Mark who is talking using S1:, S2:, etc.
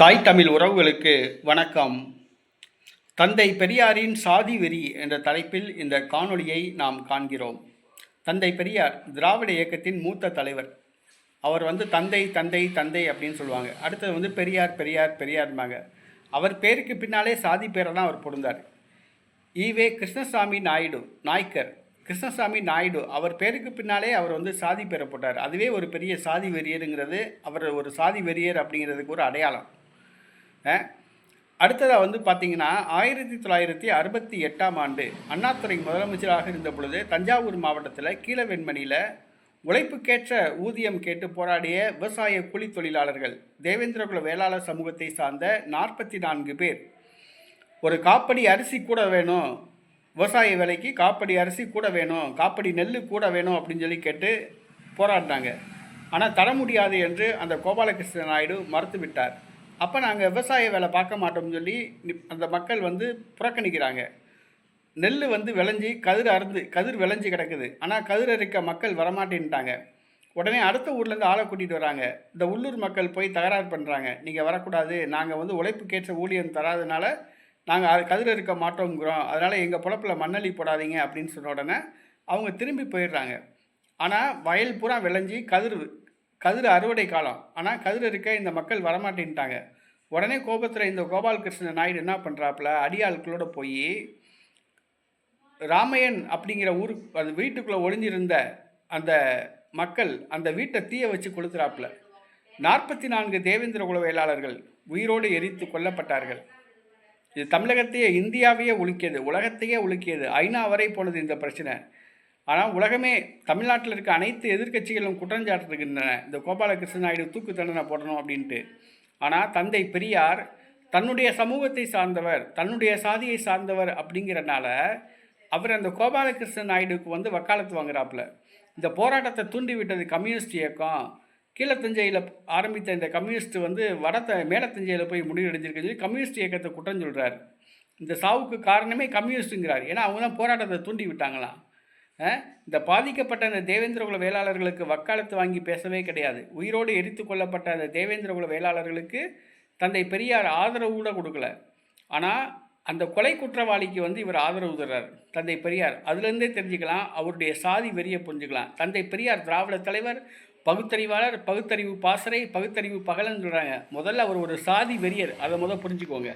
S1: தாய் தமிழ் உறவுகளுக்கு வணக்கம். தந்தை பெரியாரின் சாதி வெறி என்ற தலைப்பில் இந்த காணொளியை நாம் காண்கிறோம். தந்தை பெரியார் திராவிட இயக்கத்தின் மூத்த தலைவர். அவர் வந்து தந்தை தந்தை தந்தை அப்படின்னு சொல்லுவாங்க. அடுத்தது வந்து பெரியார் பெரியார் பெரியார்மாங்க அவர் பேருக்கு பின்னாலே சாதி பேரை தான் அவர் பொருந்தார் ஈவே கிருஷ்ணசாமி நாயுடு நாய்க்கர் கிருஷ்ணசாமி நாயுடு அவர் பேருக்கு பின்னாலே அவர் வந்து சாதி பேரை போட்டார். அதுவே ஒரு பெரிய சாதி வெறியருங்கிறது அவர் ஒரு சாதி வெறியர் அப்படிங்கிறதுக்கு ஒரு அடையாளம். அடுத்ததாக வந்து பார்த்திங்கன்னா ஆயிரத்தி தொள்ளாயிரத்தி அறுபத்தி எட்டாம் ஆண்டு அண்ணாதுரை முதலமைச்சராக இருந்த பொழுது தஞ்சாவூர் மாவட்டத்தில் கீழவெண்மணியில் உழைப்புக்கேற்ற ஊதியம் கேட்டு போராடிய விவசாய கூலி தொழிலாளர்கள் தேவேந்திரகுல வேளாளர் சமூகத்தை சார்ந்த நாற்பத்தி நான்கு பேர். ஒரு காப்படி அரிசி கூட வேணும் விவசாய விலைக்கு காப்படி அரிசி கூட வேணும் காப்படி நெல் கூட வேணும் அப்படின்னு சொல்லி கேட்டு போராடினாங்க. ஆனால் தர முடியாது என்று அந்த கோபாலகிருஷ்ண நாயுடு மறுத்துவிட்டார். அப்போ நாங்கள் விவசாய வேலை பார்க்க மாட்டோம்னு சொல்லி அந்த மக்கள் வந்து புறக்கணிக்கிறாங்க. நெல் வந்து விளைஞ்சி கதிர் அறுந்து கதிர் விளைஞ்சி கிடக்குது. ஆனால் கதிர் அறுக்க மக்கள் வரமாட்டேன்ட்டாங்க. உடனே அடுத்த ஊர்லேருந்து ஆளை கூட்டிகிட்டு வராங்க. இந்த உள்ளூர் மக்கள் போய் தகராறு பண்ணுறாங்க நீங்கள் வரக்கூடாது. நாங்கள் வந்து உழைப்புக்கேற்ற ஊழியம் தராதனால நாங்கள் கதிர் இருக்க மாட்டோங்கிறோம். அதனால் எங்கள் பொழப்பில் மண்ணளி போடாதீங்க அப்படின்னு சொன்ன உடனே அவங்க திரும்பி போயிடுறாங்க. ஆனால் வயல் பூரா விளைஞ்சி கதிர் கதிர் அறுவடை காலம். ஆனால் கதிர் இருக்க இந்த மக்கள் வரமாட்டேன்ட்டாங்க. உடனே கோபத்தில் இந்த கோபாலகிருஷ்ண நாயுடு என்ன பண்ணுறாப்புல அடியாட்களோட போய் ராமையன் அப்படிங்கிற ஊருக்கு அந்த வீட்டுக்குள்ளே ஒளிஞ்சிருந்த அந்த மக்கள் அந்த வீட்டை தீய வச்சு கொளுத்துறாப்புல. நாற்பத்தி நான்கு தேவேந்திர குல உயிரோடு எரித்து கொல்லப்பட்டார்கள். இது தமிழகத்தையே இந்தியாவையே உலுக்கியது உலகத்தையே உலுக்கியது. ஐநா வரை போனது இந்த பிரச்சனை. ஆனால் உலகமே தமிழ்நாட்டில் இருக்க அனைத்து எதிர்க்கட்சிகளும் குற்றஞ்சாட்டுகின்றன இந்த கோபாலகிருஷ்ண நாயுடு தூக்கு தண்டனை போடணும் அப்படின்ட்டு. ஆனால் தந்தை பெரியார் தன்னுடைய சமூகத்தை சார்ந்தவர் தன்னுடைய சாதியை சார்ந்தவர் அப்படிங்கிறனால அவர் அந்த கோபாலகிருஷ்ண நாயுடுக்கு வந்து வக்காலத்து வாங்குறாப்புல. இந்த போராட்டத்தை தூண்டி விட்டது கம்யூனிஸ்ட் இயக்கம். கீழத்தஞ்சையில் ஆரம்பித்த இந்த கம்யூனிஸ்ட் வந்து வடத்த மேலத்தஞ்சையில் போய் முடிவடைஞ்சிருக்குன்னு சொல்லி கம்யூனிஸ்ட் இயக்கத்தை குற்றம் சொல்கிறார் இந்த சாவுக்கு காரணமே கம்யூனிஸ்ட்டுங்கிறார் ஏன்னா அவங்க தான் போராட்டத்தை தூண்டி விட்டாங்களாம் இந்த பாதிக்கப்பட்ட அந்த தேவேந்திரகுல வேளாளர்களுக்கு வக்காலத்து வாங்கி பேசவே கிடையாது. உயிரோடு எரித்து கொள்ளப்பட்ட அந்த தேவேந்திரகுல வேளாளர்களுக்கு தந்தை பெரியார் ஆதரவு கூட கொடுக்கல. ஆனால் அந்த கொலை குற்றவாளிக்கு வந்து இவர் ஆதரவு தர்றார் தந்தை பெரியார். அதுலேருந்தே தெரிஞ்சுக்கலாம் அவருடைய சாதி வெறியை புரிஞ்சுக்கலாம். தந்தை பெரியார் திராவிட தலைவர் பகுத்தறிவாளர் பகுத்தறிவு பாசறை பகுத்தறிவு பகலன்னு சொல்கிறாங்க முதல்ல அவர் ஒரு சாதி வெறியர். அதை முதல் புரிஞ்சுக்கோங்க.